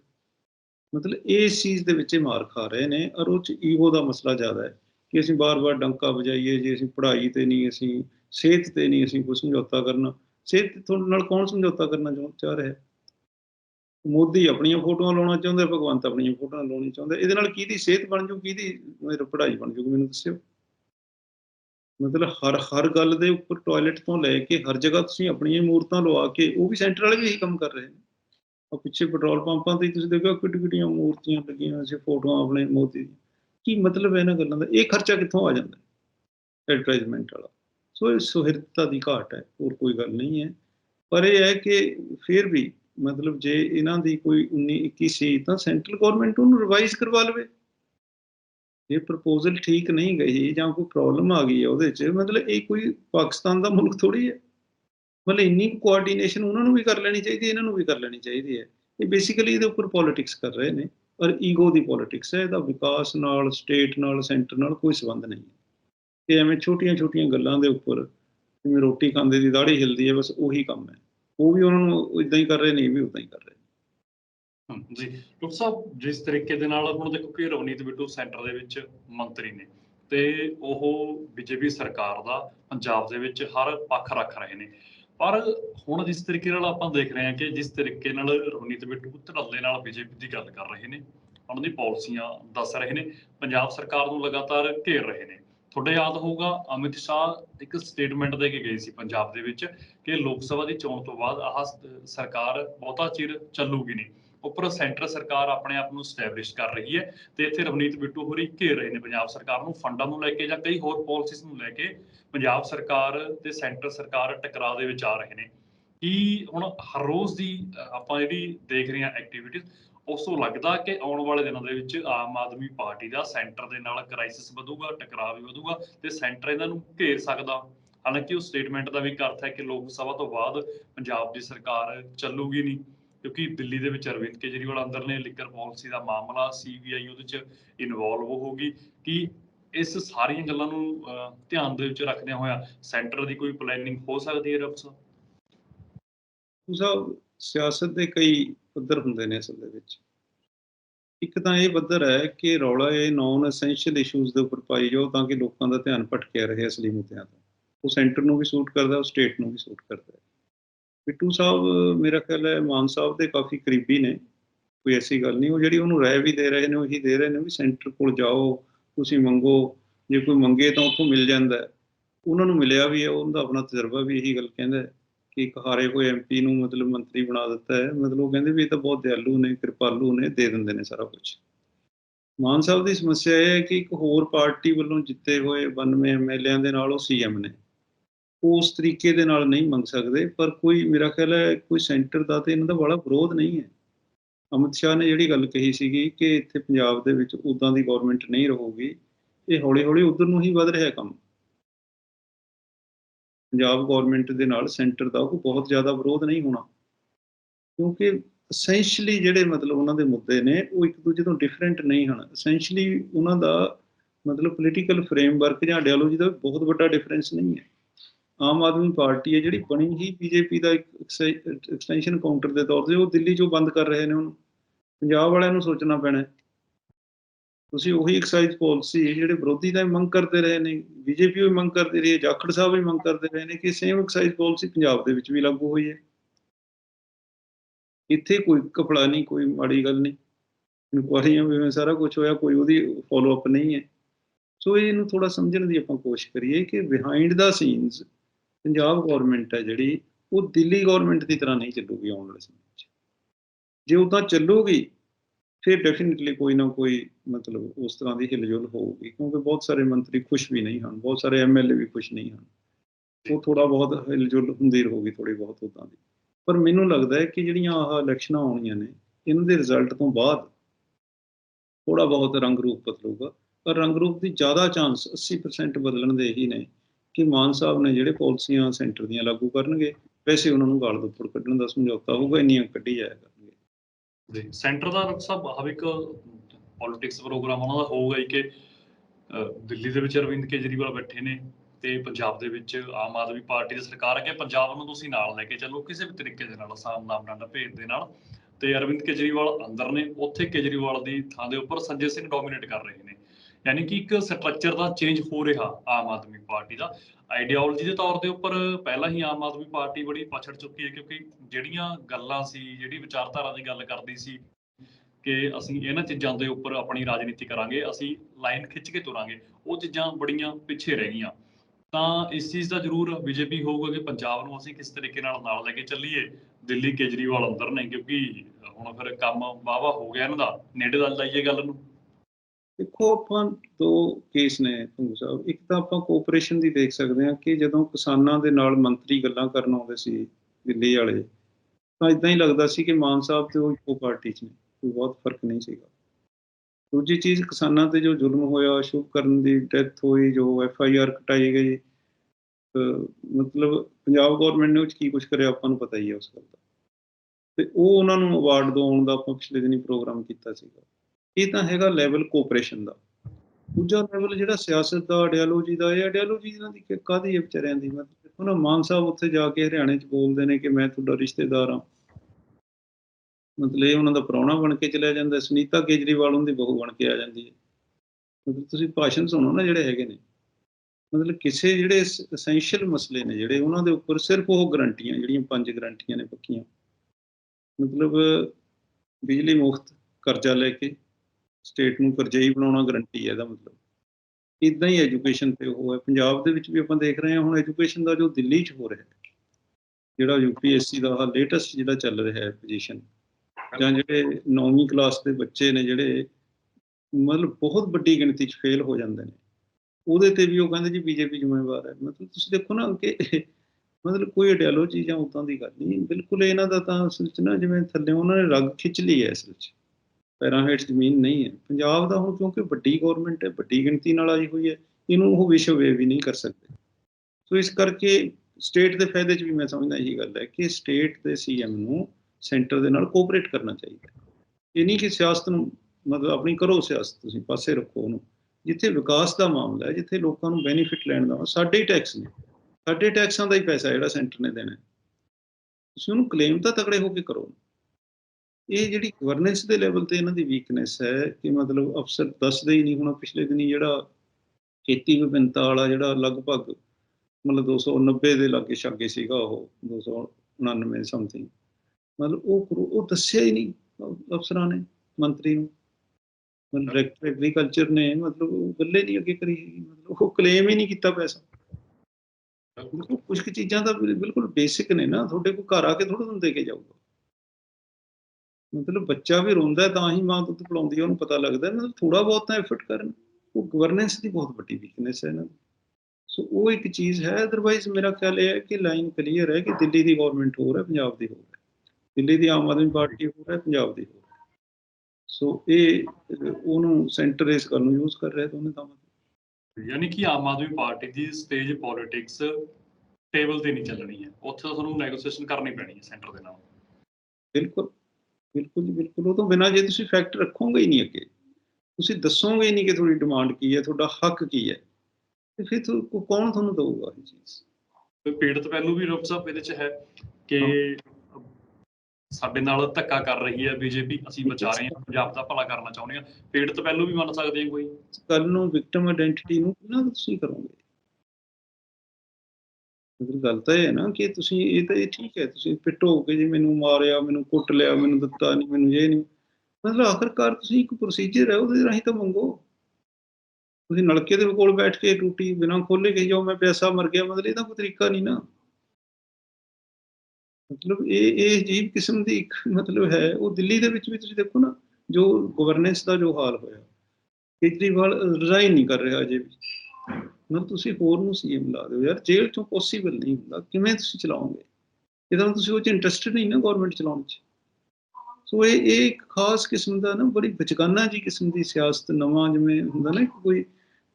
ਮਤਲਬ ਇਸ ਚੀਜ਼ ਦੇ ਵਿੱਚ ਮਾਰ ਖਾ ਰਹੇ ਨੇ ਔਰ ਉਹ ਚ ਈਗੋ ਦਾ ਮਸਲਾ ਜ਼ਿਆਦਾ ਹੈ ਕਿ ਅਸੀਂ ਬਾਰ-ਬਾਰ ਡੰਕਾ ਵਜਾਈਏ, ਜੇ ਅਸੀਂ ਪੜ੍ਹਾਈ ਤੇ ਨਹੀਂ, ਅਸੀਂ ਸਿਹਤ ਤੇ ਨਹੀਂ, ਅਸੀਂ ਕੋਈ ਸਮਝੌਤਾ ਕਰਨਾ। ਸਿਹਤ ਤੁਹਾਡੇ ਨਾਲ ਕੌਣ ਸਮਝੌਤਾ ਕਰਨਾ ਚਾਹ ਚਾਹ ਰਿਹਾ? ਹੈ? ਮੋਦੀ ਆਪਣੀਆਂ ਫੋਟੋਆਂ ਲਾਉਣਾ ਚਾਹੁੰਦੇ, ਭਗਵੰਤ ਆਪਣੀਆਂ ਫੋਟੋਆਂ ਲਾਉਣੀ ਚਾਹੁੰਦੇ। ਇਹਦੇ ਨਾਲ ਕਿਹਦੀ ਸਿਹਤ ਬਣ ਜੂ ਕਿਹਦੀ ਮੇਰੀ ਪੜ੍ਹਾਈ ਬਣ ਜੂਗੀ, ਮੈਨੂੰ ਦੱਸਿਓ। ਮਤਲਬ ਹਰ ਹਰ ਗੱਲ ਦੇ ਉੱਪਰ ਟਾਇਲਟ ਤੋਂ ਲੈ ਕੇ ਹਰ ਜਗ੍ਹਾ ਤੁਸੀਂ ਆਪਣੀਆਂ ਹੀ ਮੂਰਤਾਂ ਲਵਾ ਕੇ ਉਹ ਵੀ ਸੈਂਟਰ ਵਾਲੇ ਵੀ ਇਹੀ ਕੰਮ ਕਰ ਰਹੇ ਨੇ। ਉਹ ਪਿੱਛੇ ਪੈਟਰੋਲ ਪੰਪਾਂ ਤੇ ਤੁਸੀਂ ਦੇਖੋ ਕਿੱਡੀ ਕਿੱਡੀਆਂ ਮੂਰਤੀਆਂ ਲੱਗੀਆਂ ਸੀ, ਫੋਟੋਆਂ ਆਪਣੇ ਮੋਦੀ ਦੀਆਂ। ਕੀ ਮਤਲਬ ਹੈ ਇਹਨਾਂ ਗੱਲਾਂ ਦਾ? ਇਹ ਖਰਚਾ ਕਿੱਥੋਂ ਆ ਜਾਂਦਾ? ਐਡਵਰਟਾਈਜ਼ਮੈਂਟ ਵਾਲਾ। ਸੋ ਇਹ ਸੁਹਿਰਦਤਾ ਦੀ ਘਾਟ ਹੈ, ਹੋਰ ਕੋਈ ਗੱਲ ਨਹੀਂ ਹੈ। ਪਰ ਇਹ ਹੈ ਕਿ ਫਿਰ ਵੀ ਮਤਲਬ ਜੇ ਇਹਨਾਂ ਦੀ ਕੋਈ 19 21 ਸੀ ਤਾਂ ਸੈਂਟਰਲ ਗਵਰਨਮੈਂਟ ਉਹਨੂੰ ਰਿਵਾਈਜ਼ ਕਰਵਾ ਲਵੇ। ਇਹ ਪ੍ਰਪੋਜ਼ਲ ਠੀਕ ਨਹੀਂ ਗਈ ਜਾਂ ਕੋਈ ਪ੍ਰੋਬਲਮ ਆ ਗਈ ਹੈ ਉਹਦੇ 'ਚ, ਮਤਲਬ ਇਹ ਕੋਈ ਪਾਕਿਸਤਾਨ ਦਾ ਮੁਲਕ ਥੋੜੀ ਹੈ। ਮਤਲਬ ਇੰਨੀ ਕੋਆਰਡੀਨੇਸ਼ਨ ਉਹਨਾਂ ਨੂੰ ਵੀ ਕਰ ਲੈਣੀ ਚਾਹੀਦੀ ਹੈ, ਇਹਨਾਂ ਨੂੰ ਵੀ ਕਰ ਲੈਣੀ ਚਾਹੀਦੀ ਹੈ। ਇਹ ਬੇਸਿਕਲੀ ਇਹਦੇ ਉੱਪਰ ਪੋਲਿਟਿਕਸ ਕਰ ਰਹੇ ਨੇ, ਪਰ ਈਗੋ ਦੀ ਪੋਲਿਟਿਕਸ ਹੈ, ਇਹਦਾ ਵਿਕਾਸ ਨਾਲ ਸਟੇਟ ਨਾਲ ਸੈਂਟਰ ਨਾਲ ਕੋਈ ਸੰਬੰਧ ਨਹੀਂ ਹੈ। ਇਹ ਐਵੇਂ ਛੋਟੀਆਂ-ਛੋਟੀਆਂ ਗੱਲਾਂ ਦੇ ਉੱਪਰ, ਜਿਵੇਂ ਰੋਟੀ ਖਾਂਦੇ ਦੀ ਦਾੜੀ ਹਿਲਦੀ ਹੈ, ਬਸ ਉਹੀ ਕੰਮ ਹੈ। ਉਹ ਵੀ ਉਹਨਾਂ ਨੂੰ ਇਦਾਂ ਹੀ ਕਰ ਰਹੇ ਨੇ, ਇਹ ਵੀ ਉਦਾਂ ਹੀ ਕਰ ਰਹੇ ਜੀ ਡਾਕਟਰ ਸਾਹਿਬ, ਜਿਸ ਤਰੀਕੇ ਦੇ ਨਾਲ ਹੁਣ ਦੇਖੋ ਕਿ ਰਵਨੀਤ ਬਿੱਟੂ ਸੈਂਟਰ ਦੇ ਵਿੱਚ ਮੰਤਰੀ ਨੇ ਤੇ ਉਹ ਬੀਜੇਪੀ ਸਰਕਾਰ ਦਾ, ਪੰਜਾਬ ਦੇ ਵਿੱਚ ਹਰ ਪੱਖ ਰੱਖ ਰਹੇ ਨੇ। ਪਰ ਹੁਣ ਜਿਸ ਤਰੀਕੇ ਨਾਲ ਆਪਾਂ ਦੇਖ ਰਹੇ ਹਾਂ ਕਿ ਜਿਸ ਤਰੀਕੇ ਨਾਲ ਰਵਨੀਤ ਬਿੱਟੂ ਧੜੱਲੇ ਨਾਲ ਬੀਜੇਪੀ ਦੀ ਗੱਲ ਕਰ ਰਹੇ ਨੇ, ਉਹਨਾਂ ਦੀ ਪਾਲਿਸੀਆਂ ਦੱਸ ਰਹੇ ਨੇ, ਪੰਜਾਬ ਸਰਕਾਰ ਨੂੰ ਲਗਾਤਾਰ ਘੇਰ ਰਹੇ ਨੇ। ਤੁਹਾਡੇ ਯਾਦ ਹੋਊਗਾ, ਅਮਿਤ ਸ਼ਾਹ ਇੱਕ ਸਟੇਟਮੈਂਟ ਦੇ ਕੇ ਗਏ ਸੀ ਪੰਜਾਬ ਦੇ ਵਿੱਚ ਕਿ ਲੋਕ ਸਭਾ ਦੀ ਚੋਣ ਤੋਂ ਬਾਅਦ ਆਹ ਸਰਕਾਰ ਬਹੁਤਾ ਚਿਰ ਚੱਲੂਗੀ ਨਹੀਂ। ਉੱਪਰ ਸੈਂਟਰ ਸਰਕਾਰ ਆਪਣੇ ਆਪ ਨੂੰ ਸਟੈਬਲਿਸ਼ ਕਰ ਰਹੀ ਹੈ ਤੇ ਇੱਥੇ ਰਵਨੀਤ ਬਿੱਟੂ ਹੋਰੀ ਘੇਰ ਰਹੇ ਨੇ ਪੰਜਾਬ ਸਰਕਾਰ ਨੂੰ ਫੰਡਾਂ ਨੂੰ ਲੈ ਕੇ ਜਾਂ ਕਈ ਹੋਰ ਪਾਲਿਸੀਜ਼ ਨੂੰ ਲੈ ਕੇ ਪੰਜਾਬ ਸਰਕਾਰ ਤੇ ਸੈਂਟਰ ਸਰਕਾਰ ਟਕਰਾਅ ਦੇ ਵਿੱਚ ਆ ਰਹੇ ਨੇ। ਕੀ ਹੁਣ ਹਰ ਰੋਜ਼ ਦੀ ਆਪਾਂ ਜਿਹੜੀ ਦੇਖ ਰਹੇ ਹਾਂ ਐਕਟੀਵਿਟੀਜ਼ ਉਸ ਤੋਂ ਲੱਗਦਾ ਕਿ ਆਉਣ ਵਾਲੇ ਦਿਨਾਂ ਦੇ ਵਿੱਚ ਆਮ ਆਦਮੀ ਪਾਰਟੀ ਦਾ ਸੈਂਟਰ ਦੇ ਨਾਲ ਕ੍ਰਾਈਸਿਸ ਵਧੂਗਾ, ਟਕਰਾਅ ਵੀ ਵਧੂਗਾ ਤੇ ਸੈਂਟਰ ਇਹਨਾਂ ਨੂੰ ਘੇਰ ਸਕਦਾ? ਹਾਲਾਂਕਿ ਉਹ ਸਟੇਟਮੈਂਟ ਦਾ ਵੀ ਇੱਕ ਅਰਥ ਹੈ ਕਿ ਲੋਕ ਸਭਾ ਤੋਂ ਬਾਅਦ ਪੰਜਾਬ ਦੀ ਸਰਕਾਰ ਚੱਲੂਗੀ ਨਹੀਂ। ਕਿਉਂਕਿ ਦਿੱਲੀ ਦੇ ਵਿੱਚ ਅਰਵਿੰਦ ਕੇਜਰੀਵਾਲ ਅੰਦਰ ਨੇ, ਲਿਕਰ ਪਾਲਿਸੀ ਦਾ ਮਾਮਲਾ ਸੀਬੀਆਈ ਉਹਦੇ ਚ ਇਨਵੋਲਵ ਹੋਊਗੀ ਕਿ ਇਸ ਸਾਰੀਆਂ ਗੱਲਾਂ ਨੂੰ ਧਿਆਨ ਦੇ ਵਿੱਚ ਰੱਖਦਿਆਂ ਹੋਇਆ ਸੈਂਟਰ ਦੀ ਕੋਈ ਪਲੈਨਿੰਗ ਹੋ ਸਕਦੀ ਹੈ, ਡਾਕਟਰ ਸਾਹਿਬ? ਸਿਆਸਤ ਦੇ ਕਈ ਪੱਧਰ ਹੁੰਦੇ ਨੇ ਅਸਲ ਦੇ ਵਿੱਚ। ਇੱਕ ਤਾਂ ਇਹ ਪੱਧਰ ਹੈ ਕਿ ਰੌਲਾ ਇਹ ਨੌਨ ਐਸੈਂਸ਼ੀਅਲ ਇਸ਼ੂਜ਼ ਦੇ ਉੱਪਰ ਪਾਈ ਜਾਓ ਤਾਂ ਕਿ ਲੋਕਾਂ ਦਾ ਧਿਆਨ ਭਟਕਿਆ ਰਹੇ ਅਸਲੀ ਮੁੱਦਿਆਂ ਤੋਂ। ਉਹ ਸੈਂਟਰ ਨੂੰ ਵੀ ਸੂਟ ਕਰਦਾ, ਉਹ ਸਟੇਟ ਨੂੰ ਵੀ ਸੂਟ ਕਰਦਾ ਬਿੱਟੂ ਸਾਹਿਬ, ਮੇਰਾ ਖਿਆਲ ਹੈ ਮਾਨ ਸਾਹਿਬ ਦੇ ਕਾਫੀ ਕਰੀਬੀ ਨੇ। ਕੋਈ ਐਸੀ ਗੱਲ ਨਹੀਂ, ਉਹ ਜਿਹੜੀ ਉਹਨੂੰ ਰਾਏ ਵੀ ਦੇ ਰਹੇ ਨੇ, ਉਹੀ ਦੇ ਰਹੇ ਨੇ ਵੀ ਸੈਂਟਰ ਕੋਲ ਜਾਓ, ਤੁਸੀਂ ਮੰਗੋ, ਜੇ ਕੋਈ ਮੰਗੇ ਤਾਂ ਉੱਥੋਂ ਮਿਲ ਜਾਂਦਾ ਉਹਨਾਂ ਨੂੰ ਮਿਲਿਆ ਵੀ ਹੈ ਉਹਦਾ ਆਪਣਾ ਤਜਰਬਾ ਵੀ ਇਹੀ ਗੱਲ ਕਹਿੰਦਾ ਕਿ ਇੱਕ ਹਾਰੇ ਹੋਏ ਐਮਪੀ ਨੂੰ ਮਤਲਬ ਮੰਤਰੀ ਬਣਾ ਦਿੱਤਾ ਹੈ। ਮਤਲਬ ਉਹ ਕਹਿੰਦੇ ਵੀ ਇਹ ਤਾਂ ਬਹੁਤ ਦਿਆਲੂ ਨੇ, ਕਿਰਪਾਲੂ ਨੇ, ਦੇ ਦਿੰਦੇ ਨੇ ਸਾਰਾ ਕੁਝ ਮਾਨ ਸਾਹਿਬ ਦੀ ਸਮੱਸਿਆ ਇਹ ਹੈ ਕਿ ਇੱਕ ਹੋਰ ਪਾਰਟੀ ਵੱਲੋਂ ਜਿੱਤੇ ਹੋਏ 92 ਐਮਐਲਏਆਂ ਦੇ ਨਾਲ ਉਹ ਸੀਐਮ ਨੇ। ਉਸ ਤਰੀਕੇ ਦੇ ਨਾਲ ਨਹੀਂ ਮੰਗ ਸਕਦੇ, ਪਰ ਕੋਈ ਮੇਰਾ ਖਿਆਲ ਹੈ ਕੋਈ ਸੈਂਟਰ ਦਾ ਤੇ ਇਹਨਾਂ ਦਾ ਬੜਾ ਵਿਰੋਧ ਨਹੀਂ ਹੈ। ਅਮਿਤ ਸ਼ਾਹ ਨੇ ਜਿਹੜੀ ਗੱਲ ਕਹੀ ਸੀਗੀ ਕਿ ਇੱਥੇ ਪੰਜਾਬ ਦੇ ਵਿੱਚ ਉਦਾਂ ਦੀ ਗਵਰਨਮੈਂਟ ਨਹੀਂ ਰਹੂਗੀ, ਇਹ ਹੌਲੀ ਹੌਲੀ ਉਧਰ ਨੂੰ ਹੀ ਵੱਧ ਰਿਹਾ ਕੰਮ। ਪੰਜਾਬ ਗਵਰਨਮੈਂਟ ਦੇ ਨਾਲ ਸੈਂਟਰ ਦਾ ਉਹ ਬਹੁਤ ਜ਼ਿਆਦਾ ਵਿਰੋਧ ਨਹੀਂ ਹੋਣਾ। ਕਿਉਂਕਿ ਅਸੈਂਸ਼ੀਅਲੀ ਜਿਹੜੇ ਮਤਲਬ ਉਹਨਾਂ ਦੇ ਮੁੱਦੇ ਨੇ, ਉਹ ਇੱਕ ਦੂਜੇ ਤੋਂ ਡਿਫਰੈਂਟ ਨਹੀਂ ਹਨ। ਅਸੈਂਸ਼ੀਅਲੀ ਉਹਨਾਂ ਦਾ ਮਤਲਬ ਪੋਲੀਟੀਕਲ ਫਰੇਮਵਰਕ ਜਾਂ ਆਈਡੀਓਲੋਜੀ ਦਾ ਬਹੁਤ ਵੱਡਾ ਡਿਫਰੈਂਸ ਨਹੀਂ ਹੈ। ਆਮ ਆਦਮੀ ਪਾਰਟੀ ਹੈ ਜਿਹੜੀ ਬਣੀ ਹੀ ਬੀਜੇਪੀ ਦਾ ਇੱਕ ਐਕਸਟੈਂਸ਼ਨ ਕਾਊਂਟਰ ਦੇ ਤੌਰ ਤੇ, ਉਹ ਦਿੱਲੀ 'ਚੋਂ ਬੰਦ ਕਰ ਰਹੇ ਨੇ ਉਹਨੂੰ। ਪੰਜਾਬ ਵਾਲਿਆਂ ਨੂੰ ਸੋਚਣਾ ਪੈਣਾ ਤੁਸੀਂ ਉਹੀ ਐਕਸਾਈਜ਼ ਪਾਲਿਸੀ ਜਿਹੜੇ ਵਿਰੋਧੀ ਦਾ ਮੰਗ ਕਰਦੇ ਰਹੇ ਨੇ ਬੀਜੇਪੀ ਵੀ ਮੰਗ ਕਰਦੀ ਰਹੀ ਹੈ ਜਾਖੜ ਸਾਹਿਬ ਵੀ ਮੰਗ ਕਰਦੇ ਰਹੇ ਨੇ ਕਿ ਸੇਮ ਐਕਸਾਈਜ਼ ਪਾਲਿਸੀ ਪੰਜਾਬ ਦੇ ਵਿੱਚ ਵੀ ਲਾਗੂ ਹੋਈ ਹੈ। ਇੱਥੇ ਕੋਈ ਕਪੜਾ ਨਹੀਂ, ਕੋਈ ਮਾੜੀ ਗੱਲ ਨਹੀਂ। ਇਨਕੁਆਰੀਆਂ ਵੀ ਸਾਰਾ ਕੁਝ ਹੋਇਆ, ਕੋਈ ਉਹਦੀ ਫੋਲੋ ਅਪ ਨਹੀਂ ਹੈ। ਸੋ ਇਹਨੂੰ ਥੋੜਾ ਸਮਝਣ ਦੀ ਆਪਾਂ ਕੋਸ਼ਿਸ਼ ਕਰੀਏ ਕਿ behind the scenes Punjab government ਹੈ ਜਿਹੜੀ, ਉਹ ਦਿੱਲੀ ਗਵਰਨਮੈਂਟ ਦੀ ਤਰ੍ਹਾਂ ਨਹੀਂ ਚੱਲੂਗੀ ਆਉਣ ਵਾਲੇ ਸਮੇਂ 'ਚ ਜੇ ਉਦਾਂ ਚੱਲੂਗੀ, ਫਿਰ ਡੈਫੀਨਿਟਲੀ ਕੋਈ ਨਾ ਕੋਈ ਮਤਲਬ ਉਸ ਤਰ੍ਹਾਂ ਦੀ ਹਿਲਜੁਲ ਹੋਊਗੀ, ਕਿਉਂਕਿ ਬਹੁਤ ਸਾਰੇ ਮੰਤਰੀ ਖੁਸ਼ ਵੀ ਨਹੀਂ ਹਨ, ਬਹੁਤ ਸਾਰੇ ਐਮਐਲਏ ਵੀ ਖੁਸ਼ ਨਹੀਂ ਹਨ। ਉਹ ਥੋੜਾ ਬਹੁਤ ਹਿਲਜੁਲ ਹੁੰਦੀ ਰਹੂਗੀ ਥੋੜੀ ਬਹੁਤ ਉਦਾਂ ਦੀ। ਪਰ ਮੈਨੂੰ ਲੱਗਦਾ ਹੈ ਕਿ ਜਿਹੜੀਆਂ ਆਹ ਇਲੈਕਸ਼ਨਾਂ ਆਉਣੀਆਂ ਨੇ, ਇਹਨਾਂ ਦੇ ਰਿਜ਼ਲਟ ਤੋਂ ਬਾਅਦ ਥੋੜਾ ਬਹੁਤ ਰੰਗ ਰੂਪ ਬਦਲੂਗਾ। ਪਰ ਰੰਗ ਰੂਪ ਦੀ ਜ਼ਿਆਦਾ ਚਾਂਸ 80% ਬਦਲਣ ਦੇ ਹੀ ਨੇ। ਕਿ ਮਾਨ ਸਾਹਿਬ ਨੇ ਜਿਹੜੇ ਪਾਲਿਸੀਆਂ ਸੈਂਟਰ ਦੀਆਂ ਲਾਗੂ ਕਰਨਗੇ ਵੈਸੇ ਉਹਨਾਂ ਨੂੰ ਗਾਲ ਦੇ ਕੱਢਣ ਦਾ ਸਮਝੌਤਾ ਹੋਊਗਾ, ਇੰਨੀਆਂ ਕੱਢੀ ਜਾਇਆ ਕਰਨਗੇ। ਜੀ, ਸੈਂਟਰ ਦਾ ਡਾਕਟਰ ਪੋਲਿਟਿਕਸ ਪ੍ਰੋਗਰਾਮ ਉਹਨਾਂ ਦਾ ਹੋਊਗਾ ਹੀ ਕਿ ਦਿੱਲੀ ਦੇ ਵਿੱਚ ਅਰਵਿੰਦ ਕੇਜਰੀਵਾਲ ਬੈਠੇ ਨੇ ਤੇ ਪੰਜਾਬ ਦੇ ਵਿੱਚ ਆਮ ਆਦਮੀ ਪਾਰਟੀ ਦੀ ਸਰਕਾਰ ਹੈ ਕਿ ਪੰਜਾਬ ਨੂੰ ਤੁਸੀਂ ਨਾਲ ਲੈ ਕੇ ਚੱਲੋ, ਕਿਸੇ ਵੀ ਤਰੀਕੇ ਦੇ ਨਾਲ, ਆਸਾਮ ਨਾਮ ਨਾਲ, ਭੇਦ ਦੇ ਨਾਲ। ਤੇ ਅਰਵਿੰਦ ਕੇਜਰੀਵਾਲ ਅੰਦਰ ਨੇ, ਉੱਥੇ ਕੇਜਰੀਵਾਲ ਦੀ ਥਾਂ ਦੇ ਉੱਪਰ ਸੰਜੇ ਸਿੰਘ ਡੋਮੀਨੇਟ ਕਰ ਰਹੇ ਨੇ। ਯਾਨੀ ਕਿ ਇੱਕ ਸਟਰਕਚਰ ਦਾ ਚੇਂਜ ਹੋ ਰਿਹਾ ਆਮ ਆਦਮੀ ਪਾਰਟੀ ਦਾ। ਆਈਡੀਓਲੋਜੀ ਦੇ ਤੌਰ ਦੇ ਉੱਪਰ ਪਹਿਲਾਂ ਹੀ ਆਮ ਆਦਮੀ ਪਾਰਟੀ ਬੜੀ ਪਛੜ ਚੁੱਕੀ ਹੈ ਕਿਉਂਕਿ ਜਿਹੜੀਆਂ ਗੱਲਾਂ ਸੀ, ਜਿਹੜੀ ਵਿਚਾਰਧਾਰਾ ਦੀ ਗੱਲ ਕਰਦੀ ਸੀ ਕਿ ਅਸੀਂ ਇਹਨਾਂ ਚੀਜ਼ਾਂ ਦੇ ਉੱਪਰ ਆਪਣੀ ਰਾਜਨੀਤੀ ਕਰਾਂਗੇ, ਅਸੀਂ ਲਾਈਨ ਖਿੱਚ ਕੇ ਤੁਰਾਂਗੇ, ਉਹ ਚੀਜ਼ਾਂ ਬੜੀਆਂ ਪਿੱਛੇ ਰਹਿ ਗਈਆਂ। ਤਾਂ ਇਸ ਚੀਜ਼ ਦਾ ਜ਼ਰੂਰ ਬੀਜੇਪੀ ਹੋਊਗਾ ਕਿ ਪੰਜਾਬ ਨੂੰ ਅਸੀਂ ਕਿਸ ਤਰੀਕੇ ਨਾਲ ਨਾਲ ਲੈ ਕੇ ਚੱਲੀਏ। ਦਿੱਲੀ ਕੇਜਰੀਵਾਲ ਅੰਦਰ ਨੇ ਕਿਉਂਕਿ ਹੁਣ ਫਿਰ ਕੰਮ ਵਾਵਾ ਹੋ ਗਿਆ ਇਹਨਾਂ ਦਾ। ਨੇੜੇ ਦਾ ਲਾਈਏ ਗੱਲ ਨੂੰ। ਦੇਖੋ, ਆਪਾਂ ਦੋ ਕੇਸ ਨੇ ਭੰਗੂ ਸਾਹਿਬ। ਇੱਕ ਤਾਂ ਆਪਾਂ ਕੋਆਪਰੇਸ਼ਨ ਦੀ ਦੇਖ ਸਕਦੇ ਹਾਂ ਕਿ ਜਦੋਂ ਕਿਸਾਨਾਂ ਦੇ ਨਾਲ ਮੰਤਰੀ ਗੱਲਾਂ ਕਰਨ ਆਉਂਦੇ ਸੀ ਦਿੱਲੀ ਵਾਲੇ, ਤਾਂ ਇਦਾਂ ਹੀ ਲੱਗਦਾ ਸੀ ਕਿ ਮਾਨ ਸਾਹਿਬ ਤੇ ਉਹ ਇੱਕੋ ਪਾਰਟੀ 'ਚ ਨੇ, ਕੋਈ ਬਹੁਤ ਫ਼ਰਕ ਨਹੀਂ ਸੀਗਾ। ਦੂਜੀ ਚੀਜ਼, ਕਿਸਾਨਾਂ ਤੇ ਜੋ ਜ਼ੁਲਮ ਹੋਇਆ, ਸ਼ੁਭ ਕਰਨ ਦੀ ਡੈਥ ਹੋਈ, ਜੋ ਐਫ ਆਈ ਆਰ ਕਟਾਈ ਗਈ ਮਤਲਬ ਪੰਜਾਬ ਗਵਰਨਮੈਂਟ ਨੇ ਉਹ 'ਚ ਕੀ ਕੁਝ ਕਰਿਆ ਆਪਾਂ ਨੂੰ ਪਤਾ ਹੀ ਹੈ ਉਸ ਗੱਲ ਦਾ। ਤੇ ਉਹ ਉਹਨਾਂ ਨੂੰ ਅਵਾਰਡ ਦਿਵਾਉਣ ਦਾ ਆਪਾਂ ਪਿਛਲੇ ਦਿਨੀ ਪ੍ਰੋਗਰਾਮ ਕੀਤਾ ਸੀਗਾ। ਇਹ ਤਾਂ ਹੈਗਾ ਲੈਵਲ ਕੋਆਪਰੇਸ਼ਨ ਦਾ। ਦੂਜਾ ਲੈਵਲ ਜਿਹੜਾ ਸਿਆਸਤ ਦਾ ਆਈਡੀਓਲੋਜੀ ਦਾ, ਇਹ ਆਈਡੀਓਲੋਜੀ ਇਹਨਾਂ ਦੀ ਕਿ- ਕਾਹਦੀ ਹੈ ਵਿਚਾਰਿਆਂ ਦੀ? ਮਤਲਬ ਦੇਖੋ ਨਾ, ਮਾਨ ਸਾਹਿਬ ਉੱਥੇ ਜਾ ਕੇ ਹਰਿਆਣੇ 'ਚ ਬੋਲਦੇ ਨੇ ਕਿ ਮੈਂ ਤੁਹਾਡਾ ਰਿਸ਼ਤੇਦਾਰ ਹਾਂ। ਮਤਲਬ ਇਹ ਉਹਨਾਂ ਦਾ ਪ੍ਰਾਹੁਣਾ ਬਣ ਕੇ ਚਲਿਆ ਜਾਂਦਾ, ਸੁਨੀਤਾ ਕੇਜਰੀਵਾਲ ਉਹਨਾਂ ਦੀ ਬਹੂ ਬਣ ਕੇ ਆ ਜਾਂਦੀ ਹੈ। ਮਤਲਬ ਤੁਸੀਂ ਭਾਸ਼ਣ ਸੁਣੋ ਨਾ ਜਿਹੜੇ ਹੈਗੇ ਨੇ। ਮਤਲਬ ਕਿਸੇ ਜਿਹੜੇ ਐਸੈਂਸ਼ੀਅਲ ਮਸਲੇ ਨੇ ਜਿਹੜੇ, ਉਹਨਾਂ ਦੇ ਉੱਪਰ ਸਿਰਫ ਉਹ ਗਰੰਟੀਆਂ, ਜਿਹੜੀਆਂ ਪੰਜ ਗਰੰਟੀਆਂ ਨੇ ਪੱਕੀਆਂ। ਮਤਲਬ ਬਿਜਲੀ ਮੁਫਤ ਕਰਜ਼ਾ ਲੈ ਕੇ ਸਟੇਟ ਨੂੰ ਕਰਜ਼ਈ ਬਣਾਉਣਾ ਗਰੰਟੀ ਹੈ ਇਹਦਾ ਮਤਲਬ। ਇਦਾਂ ਹੀ ਐਜੂਕੇਸ਼ਨ ਤੇ ਉਹ ਹੈ। ਪੰਜਾਬ ਦੇ ਵਿੱਚ ਵੀ ਆਪਾਂ ਦੇਖ ਰਹੇ ਹਾਂ, ਹੁਣ ਐਜੂਕੇਸ਼ਨ ਦਾ ਜੋ ਦਿੱਲੀ 'ਚ ਹੋ ਰਿਹਾ ਹੈ, ਜਿਹੜਾ ਯੂਪੀਐਸਸੀ ਦਾ ਲੇਟੈਸਟ ਜਿਹੜਾ ਚੱਲ ਰਿਹਾ ਹੈ ਪੋਜੀਸ਼ਨ ਜਾਂ ਜਿਹੜੇ 9ਵੀਂ ਕਲਾਸ ਦੇ ਬੱਚੇ ਨੇ ਜਿਹੜੇ, ਮਤਲਬ ਬਹੁਤ ਵੱਡੀ ਗਿਣਤੀ 'ਚ ਫੇਲ ਹੋ ਜਾਂਦੇ ਨੇ। ਉਹਦੇ ਤੇ ਵੀ ਉਹ ਕਹਿੰਦੇ ਜੀ ਬੀਜੇਪੀ ਜ਼ਿੰਮੇਵਾਰ ਹੈ। ਮਤਲਬ ਤੁਸੀਂ ਦੇਖੋ ਨਾ ਕਿ ਮਤਲਬ ਕੋਈ ਆਈਡੀਓਲੋਜੀ ਜਾਂ ਉਦਾਂ ਦੀ ਗੱਲ ਨਹੀਂ। ਬਿਲਕੁਲ ਇਹਨਾਂ ਦਾ ਤਾਂ ਅਸਲ 'ਚ ਨਾ ਜਿਵੇਂ ਥੱਲੇ ਉਹਨਾਂ ਨੇ ਰੱਗ ਖਿੱਚ ਲਈ ਹੈ ਅਸਲ 'ਚ। ਪੈਰਾਂ ਹੇਠ ਜ਼ਮੀਨ ਨਹੀਂ ਹੈ। ਪੰਜਾਬ ਦਾ ਹੁਣ ਕਿਉਂਕਿ ਵੱਡੀ ਗਵਰਨਮੈਂਟ ਹੈ, ਵੱਡੀ ਗਿਣਤੀ ਨਾਲ ਆਈ ਹੋਈ ਹੈ, ਇਹਨੂੰ ਉਹ ਵਿਸ਼ਵ ਵੇ ਵੀ ਨਹੀਂ ਕਰ ਸਕਦੇ। ਸੋ ਇਸ ਕਰਕੇ ਸਟੇਟ ਦੇ ਫਾਇਦੇ 'ਚ ਵੀ ਮੈਂ ਸਮਝਦਾ ਇਹੀ ਗੱਲ ਹੈ ਕਿ ਸਟੇਟ ਦੇ ਸੀਐਮ ਨੂੰ ਸੈਂਟਰ ਦੇ ਨਾਲ ਕੋਆਪਰੇਟ ਕਰਨਾ ਚਾਹੀਦਾ ਇਹ ਨਹੀਂ ਕਿ ਸਿਆਸਤ ਨੂੰ, ਮਤਲਬ ਆਪਣੀ ਕਰੋ ਸਿਆਸਤ, ਤੁਸੀਂ ਪਾਸੇ ਰੱਖੋ ਉਹਨੂੰ। ਜਿੱਥੇ ਵਿਕਾਸ ਦਾ ਮਾਮਲਾ ਹੈ, ਜਿੱਥੇ ਲੋਕਾਂ ਨੂੰ ਬੈਨੀਫਿਟ ਲੈਣ ਦਾ ਸਾਡੇ ਹੀ ਟੈਕਸ ਨੇ। ਸਾਡੇ ਟੈਕਸਾਂ ਦਾ ਹੀ ਪੈਸਾ ਜਿਹੜਾ ਸੈਂਟਰ ਨੇ ਦੇਣਾ ਤੁਸੀਂ ਉਹਨੂੰ ਕਲੇਮ ਤਾਂ ਤਕੜੇ ਹੋ ਕੇ ਕਰੋ। ਇਹ ਜਿਹੜੀ ਗਵਰਨੈਂਸ ਦੇ ਲੈਵਲ ਤੇ ਇਹਨਾਂ ਦੀ ਵੀਕਨੈਸ ਹੈ ਕਿ ਮਤਲਬ ਅਫਸਰ ਦੱਸਦੇ ਹੀ ਨਹੀਂ ਹੁਣ ਪਿਛਲੇ ਦਿਨੀ ਜਿਹੜਾ ਖੇਤੀ ਵਿਭਿੰਨਤਾ ਵਾਲਾ ਜਿਹੜਾ ਲਗਭਗ ਮਤਲਬ 290 ਦੇ ਲਾਗੇ ਛਾਗੇ ਸੀਗਾ ਉਹ 299 ਸਮਥਿੰਗ ਮਤਲਬ ਉਹ ਉਹ ਦੱਸਿਆ ਹੀ ਨਹੀਂ ਅਫਸਰਾਂ ਨੇ ਮੰਤਰੀ ਨੂੰ। ਮਤਲਬ ਡਾਇਰੈਕਟਰ ਐਗਰੀਕਲਚਰ ਨੇ ਮਤਲਬ ਉਹ ਗੱਲੇ ਨਹੀਂ ਅੱਗੇ ਕਰੀ ਹੈਗੀ, ਮਤਲਬ ਉਹ ਕਲੇਮ ਹੀ ਨਹੀਂ ਕੀਤਾ ਪੈਸਾ। ਬਿਲਕੁਲ ਕੁਝ ਕੁ ਚੀਜ਼ਾਂ ਤਾਂ ਬਿਲਕੁਲ ਬੇਸਿਕ ਨੇ ਨਾ ਤੁਹਾਡੇ ਕੋਲ ਘਰ ਆ ਕੇ ਥੋੜਾ ਤੁਹਾਨੂੰ ਦੇ ਕੇ ਜਾਊਗਾ। ਮਤਲਬ ਬੱਚਾ ਵੀ ਰੋਂਦਾ ਤਾਂ ਹੀ ਮਾਂ ਦੁੱਧ ਪਿਲਾਉਂਦੀ ਹੈ ਉਹਨੂੰ ਪਤਾ ਲੱਗਦਾ ਮਤਲਬ ਥੋੜਾ ਬਹੁਤ ਤਾਂ ਐਫਰਟ ਕਰਨ। ਉਹ ਗਵਰਨੈਂਸ ਦੀ ਬਹੁਤ ਵੱਡੀ ਵੀਕਨੈਸ ਹੈ ਦੀ ਸੋ ਉਹ ਇੱਕ ਚੀਜ਼ ਹੈ ਅਦਰਵਾਈਜ਼ ਮੇਰਾ ਖਿਆਲ ਇਹ ਹੈ ਕਿ ਲਾਈਨ ਕਲੀਅਰ ਹੈ ਕਿ ਦਿੱਲੀ ਦੀ ਗਵਰਨਮੈਂਟ ਹੋਰ ਹੈ ਪੰਜਾਬ ਦੀ ਹੋਰ ਹੈ। ਦਿੱਲੀ ਦੀ ਆਮ ਆਦਮੀ ਪਾਰਟੀ ਹੋਰ ਹੈ ਪੰਜਾਬ ਦੀ ਹੋਰ ਹੈ। ਸੋ ਇਹ ਉਹਨੂੰ ਸੈਂਟਰ ਇਸ ਗੱਲ ਨੂੰ ਯੂਜ਼ ਕਰ ਰਿਹਾ ਦੋਨੇ ਤਾਂ। ਯਾਨੀ ਕਿ ਆਮ ਆਦਮੀ ਪਾਰਟੀ ਦੀ ਸਟੇਜ ਪੋਲਿਟਿਕਸ ਟੇਬਲ ਤੇ ਨਹੀਂ ਚੱਲਣੀ ਹੈ। ਉੱਥੇ ਤਾਂ ਤੁਹਾਨੂੰ ਨੈਗੋਸੀਏਸ਼ਨ ਕਰਨੀ ਪੈਣੀ ਹੈ ਸੈਂਟਰ ਦੇ ਨਾਲ। ਬਿਲਕੁਲ। ਬਿਲਕੁਲ ਜੀ ਬਿਲਕੁਲ। ਉਹ ਤੋਂ ਬਿਨਾਂ ਜੇ ਤੁਸੀਂ ਫੈਕਟ ਰੱਖੋਗੇ ਹੀ ਨਹੀਂ ਅੱਗੇ। ਤੁਸੀਂ ਦੱਸੋਗੇ ਨਹੀਂ ਕਿ ਤੁਹਾਡੀ ਡਿਮਾਂਡ ਕੀ ਹੈ ਤੁਹਾਡਾ ਹੱਕ ਕੀ ਹੈ। ਤੇ ਫਿਰ ਤੁ- ਕੋ- ਕੌਣ ਤੁਹਾਨੂੰ ਦਊਗਾ ਇਹ ਚੀਜ਼? ਤੇ ਪੀੜਤ ਪਹਿਲੂ ਵੀ ਰੁਕ ਸਾਹਿਬ ਇਹਦੇ ਚ ਹੈ ਕਿ ਸਾਡੇ ਨਾਲ ਧੱਕਾ ਕਰ ਰਹੀ ਹੈ ਬੀਜੇਪੀ ਅਸੀਂ ਬਚਾ ਰਹੇ ਹਾਂ ਪੰਜਾਬ ਦਾ ਭਲਾ ਕਰਨਾ ਚਾਹੁੰਦੇ ਹਾਂ। ਪੀੜਤ ਪਹਿਲੂ ਵੀ ਮੰਨ ਸਕਦੇ ਹਾਂ ਕੋਈ? ਕੱਲ ਨੂੰ ਵਿਕਟਮ ਆਇਡੈਂਟੀਟੀ ਨੂੰ ਕਿੰਨਾ ਕੁ ਤੁਸੀਂ ਕਰੋਗੇ? ਮਤਲਬ ਗੱਲ ਤਾਂ ਇਹ ਹੈ ਨਾ ਕਿ ਤੁਸੀਂ ਇਹ ਤਾਂ ਇਹ ਠੀਕ ਹੈ, ਤੁਸੀਂ ਪਿੱਟੋ ਕੇ ਜੀ ਮੈਨੂੰ ਮਾਰਿਆ, ਮੈਨੂੰ ਕੁੱਟ ਲਿਆ, ਮੈਨੂੰ ਦਿੱਤਾ ਨਹੀਂ, ਮੈਨੂੰ ਇਹ ਨਹੀਂ। ਮਤਲਬ ਆਖਰਕਾਰ ਤੁਸੀਂ ਇੱਕ ਪ੍ਰੋਸੀਜਰ ਹੈ, ਉਹਦੇ ਰਾਹੀਂ ਤਾਂ ਮੰਗੋ। ਤੁਸੀਂ ਨਲਕੇ ਦੇ ਕੋਲ ਬੈਠ ਕੇ ਟੂਟੀ ਬਿਨਾਂ ਖੋਲੇ ਕਹੀ ਜਾਓ, ਮੈਂ ਪਿਆਸਾ ਮਰ ਗਿਆ, ਮਤਲਬ ਇਹਦਾ ਕੋਈ ਤਰੀਕਾ ਨਹੀਂ ਨਾ। ਮਤਲਬ ਇਹ ਇਹ ਅਜੀਬ ਕਿਸਮ ਦੀ ਇੱਕ ਮਤਲਬ ਹੈ, ਉਹ ਦਿੱਲੀ ਦੇ ਵਿੱਚ ਵੀ ਤੁਸੀਂ ਦੇਖੋ ਨਾ, ਜੋ ਗਵਰਨੈਂਸ ਦਾ ਜੋ ਹਾਲ ਹੋਇਆ, ਕੇਜਰੀਵਾਲ ਰਿਜ਼ਾਈਨ ਨਹੀਂ ਕਰ ਰਿਹਾ ਅਜੇ ਵੀ। ਮਤਲਬ ਤੁਸੀਂ ਹੋਰ ਨੂੰ ਸੀਐਮ ਲਾ ਦਿਓ ਯਾਰ, ਜੇਲ੍ਹ ਚੋਂ ਪੋਸੀਬਲ ਨਹੀਂ ਹੁੰਦਾ। ਕਿਵੇਂ ਤੁਸੀਂ ਚਲਾਓਗੇ? ਇਹਦਾ ਤੁਸੀਂ ਉਹ ਚ ਇੰਟਰਸਟਡ ਨਹੀਂ ਨਾ ਗਵਰਨਮੈਂਟ ਚਲਾਉਣ ਚ। ਸੋ ਇਹ ਇਹ ਇੱਕ ਖਾਸ ਕਿਸਮ ਦਾ ਨਾ ਬੜੀ ਬਚਕਾਨਾ ਜੀ ਕਿਸਮ ਦੀ ਸਿਆਸਤ ਨਵਾਂ ਜਿਵੇਂ ਹੁੰਦਾ ਨਾ ਕੋਈ,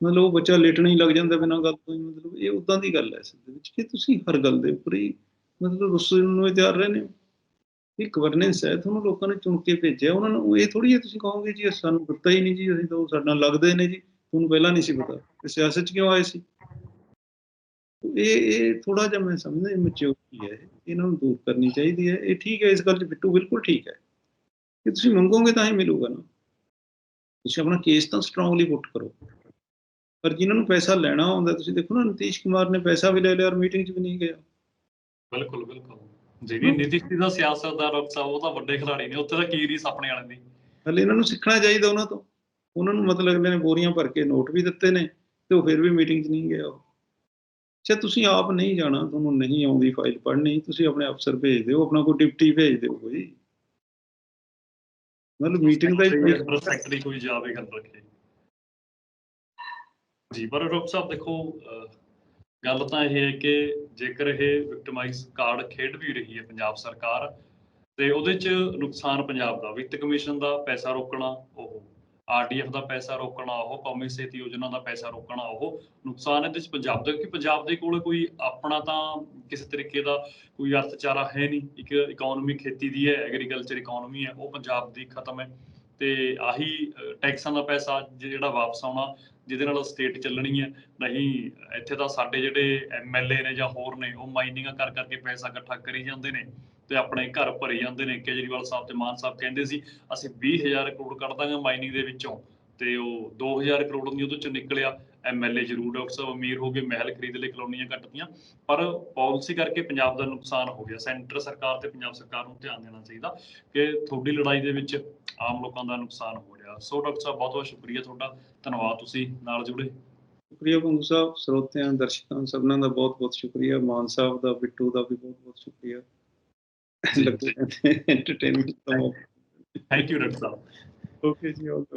ਮਤਲਬ ਉਹ ਬੱਚਾ ਲੇਟਣਾ ਹੀ ਲੱਗ ਜਾਂਦਾ ਬਿਨਾਂ ਗੱਲ ਤੋਂ ਹੀ, ਮਤਲਬ ਇਹ ਉਦਾਂ ਦੀ ਗੱਲ ਹੈ ਅਸਲ ਦੇ ਵਿੱਚ ਕਿ ਤੁਸੀਂ ਹਰ ਗੱਲ ਦੇ ਉੱਪਰ ਹੀ, ਮਤਲਬ ਰੁੱਸਣ ਨੂੰ ਹੀ ਤਿਆਰ ਰਹਿੰਦੇ ਹੋ। ਇਹ ਗਵਰਨੈਂਸ ਹੈ, ਤੁਹਾਨੂੰ ਲੋਕਾਂ ਨੇ ਚੁਣ ਕੇ ਭੇਜਿਆ। ਉਹਨਾਂ ਨੂੰ ਇਹ ਥੋੜੀ ਹੈ ਤੁਸੀਂ ਕਹੋਗੇ ਜੀ ਸਾਨੂੰ ਦਿੱਤਾ ਹੀ ਨਹੀਂ ਜੀ, ਅਸੀਂ ਤਾਂ ਉਹ ਸਾਡੇ ਨਾਲ ਲੱਗਦੇ ਨੇ ਜੀ। ਤੁਹਾਨੂੰ ਪਹਿਲਾਂ ਨਹੀਂ ਸੀ ਪਤਾ ਤੇ ਸਿਆਸਤ 'ਚ ਕਿਉਂ ਆਏ ਸੀ। ਇਹ ਇਹ ਥੋੜਾ ਜਿਹਾ ਮੈਂ ਸਮਝਦਾ ਮੈਚਿਓਰਿਟੀ ਹੈ ਇਹਨਾਂ ਨੂੰ ਦੂਰ ਕਰਨੀ ਚਾਹੀਦੀ ਹੈ। ਇਹ ਠੀਕ ਹੈ ਇਸ ਗੱਲ 'ਚ ਬਿੱਟੂ ਬਿਲਕੁਲ ਠੀਕ ਹੈ। ਕਿ ਤੁਸੀਂ ਮੰਗੋਗੇ ਤਾਂ ਹੀ ਮਿਲੂਗਾ ਨਾ। ਤੁਸੀਂ ਆਪਣਾ ਕੇਸ ਤਾਂ ਸਟਰੋਂਗਲੀ ਪੁੱਟ ਕਰੋ। ਪਰ ਜਿਨ੍ਹਾਂ ਨੂੰ ਪੈਸਾ ਲੈਣਾ ਹੁੰਦਾ ਤੁਸੀਂ ਦੇਖੋ ਨਾ ਨਿਤੀਸ਼ ਕੁਮਾਰ ਨੇ ਪੈਸਾ ਵੀ ਲੈ ਲਿਆ ਔਰ ਮੀਟਿੰਗ 'ਚ ਵੀ ਨਹੀਂ ਗਿਆ। ਬਿਲਕੁਲ ਬਿਲਕੁਲ। ਜਿਹੜੀ ਨਿਤਿਸ਼ ਜੀ ਦਾ ਸਿਆਸਤ ਦਾ ਰੁਖ ਉਹ ਤਾਂ ਵੱਡੇ ਖਿਡਾਰੀ ਨੇ ਉੱਥੇ ਤਾਂ ਕੀ ਰੀਸ ਆਪਣੇ ਵਾਲਿਆਂ ਦੀ। ਹਲੇ ਇਹਨਾਂ ਨੂੰ ਸਿੱਖਣਾ ਚਾਹੀਦਾ ਉਹਨਾਂ ਤੋਂ। ਉਹਨਾਂ ਨੂੰ ਮਤਲਬ ਅਗਲੇ ਨੇ ਬੋਰੀਆਂ ਭਰ ਕੇ ਨੋਟ ਵੀ ਦਿੱਤੇ ਨੇ ਤੇ ਉਹ ਫਿਰ ਵੀ ਮੀਟਿੰਗ 'ਚ ਨਹੀਂ ਗਿਆ ਉਹ। ਅੱਛਾ ਤੁਸੀਂ ਆਪ ਨਹੀਂ ਜਾਣਾ ਤੁਹਾਨੂੰ ਨਹੀਂ ਆਉਂਦੀ ਫਾਈਲ ਪੜ੍ਹਨੀ ਤੁਸੀਂ ਆਪਣੇ ਅਫਸਰ ਭੇਜ ਦਿਓ ਆਪਣਾ ਕੋਈ ਡਿਪਟੀ ਭੇਜ ਦਿਓ ਕੋਈ। ਮਤਲਬ ਮੀਟਿੰਗ ਦਾ ਹੀ ਸੈਕਟਰੀ ਕੋਈ ਜਾਵੇ ਗੱਲ ਰੱਖੇ। ਜੀ ਪਰ ਡਾਕਟਰ ਸਾਹਿਬ ਦੇਖੋ ਗੱਲ ਤਾਂ ਇਹ ਹੈ ਕਿ ਜੇਕਰ ਇਹ ਵਿਕਟਮਾਈਜ਼ ਕਾਰਡ ਖੇਡ ਵੀ ਰਹੀ ਹੈ ਪੰਜਾਬ ਸਰਕਾਰ ਤੇ ਉਹਦੇ 'ਚ ਨੁਕਸਾਨ ਪੰਜਾਬ ਦਾ ਵਿੱਤ ਕਮਿਸ਼ਨ ਦਾ ਪੈਸਾ ਰੋਕਣਾ ਉਹ ਆਰਡੀਐਫ ਦਾ ਪੈਸਾ ਰੋਕਣਾ, ਉਹ ਕੌਮੀ ਸਿਹਤ ਯੋਜਨਾ ਦਾ ਪੈਸਾ ਰੋਕਣਾ, ਉਹ ਨੁਕਸਾਨ ਇਹਦੇ 'ਚ ਪੰਜਾਬ ਦਾ ਕਿ ਪੰਜਾਬ ਦੇ ਕੋਲ ਕੋਈ ਆਪਣਾ ਤਾਂ ਕਿਸੇ ਤਰੀਕੇ ਦਾ ਕੋਈ ਅਰਥਚਾਰਾ ਹੈ ਨਹੀਂ। ਇੱਕ ਇਕਨੋਮੀ ਖੇਤੀ ਦੀ ਹੈ ਐਗਰੀਕਲਚਰ ਇਕਨੋਮੀ ਹੈ, ਉਹ ਪੰਜਾਬ ਦੀ ਖਤਮ ਹੈ। ਤੇ ਆਹੀ ਟੈਕਸਾਂ ਦਾ ਪੈਸਾ ਜਿਹੜਾ ਵਾਪਸ ਆਉਣਾ ਜਿਹਦੇ ਨਾਲ ਸਟੇਟ ਚੱਲਣੀ ਹੈ, ਨਹੀਂ, ਇੱਥੇ ਤਾਂ ਸਾਡੇ ਜਿਹੜੇ ਐਮਐਲਏ ਨੇ ਜਾਂ ਹੋਰ ਨੇ, ਉਹ ਮਾਈਨਿੰਗਾਂ ਕਰ ਕਰਕੇ ਪੈਸਾ ਇਕੱਠਾ ਕਰੀ ਜਾਂਦੇ ਨੇ ਤੇ ਆਪਣੇ ਘਰ ਭਰੀ ਜਾਂਦੇ ਨੇ। ਕੇਜਰੀਵਾਲ ਸਾਹਿਬ ਤੇ ਮਾਨ ਸਾਹਿਬ ਕਹਿੰਦੇ ਸੀ, ਅਸੀਂ 20000 ਕਰੋੜ ਕੱਢ ਦਾਂਗੇ ਮਾਈਨਿੰਗ ਦੇ ਵਿੱਚੋਂ ਤੇ ਉਹ 2000 ਕਰੋੜ ਨਹੀਂ ਉਹਦੇ ਚੋਂ ਨਿਕਲਿਆ। ਐਮਐਲਏ ਜ਼ਰੂਰ, ਡਾਕਟਰ ਸਾਹਿਬ ਅਮੀਰ ਹੋ ਗਏ, ਮਹਿਲ ਖਰੀਦ ਲਏ ਕਲੋਨੀਆਂ ਕੱਟਦੀਆਂ ਪਰ ਪਾਲਿਸੀ ਕਰਕੇ ਪੰਜਾਬ ਦਾ ਨੁਕਸਾਨ ਹੋ ਗਿਆ। ਸੈਂਟਰ ਸਰਕਾਰ ਤੇ ਪੰਜਾਬ ਸਰਕਾਰ ਨੂੰ ਧਿਆਨ ਦੇਣਾ ਚਾਹੀਦਾ ਕਿ ਤੁਹਾਡੀ ਲੜਾਈ ਦੇ ਵਿੱਚ ਆਮ ਲੋਕਾਂ ਦਾ ਨੁਕਸਾਨ ਹੋ ਰਿਹਾ ਸੋ ਡਾਕਟਰ ਸਾਹਿਬ ਬਹੁਤ ਬਹੁਤ ਸ਼ੁਕਰੀਆ ਤੁਹਾਡਾ। ਧੰਨਵਾਦ ਤੁਸੀਂ ਨਾਲ ਜੁੜੇ। ਸ਼ੁਕਰੀਆ ਭੰਗੂ ਸਾਹਿਬ ਸਰੋਤਿਆਂ ਦਰਸ਼ਕਾਂ ਸਭਨਾਂ ਦਾ ਬਹੁਤ ਬਹੁਤ ਸ਼ੁਕਰੀਆ। ਮਾਨ ਸਾਹਿਬ ਦਾ ਬਿੱਟੂ ਦਾ ਵੀ ਬਹੁਤ ਬਹੁਤ ਸ਼ੁਕਰੀਆ। ਜੀ, ਲੱਗੇ entertainment the thank you doctor Sahib. Okay ji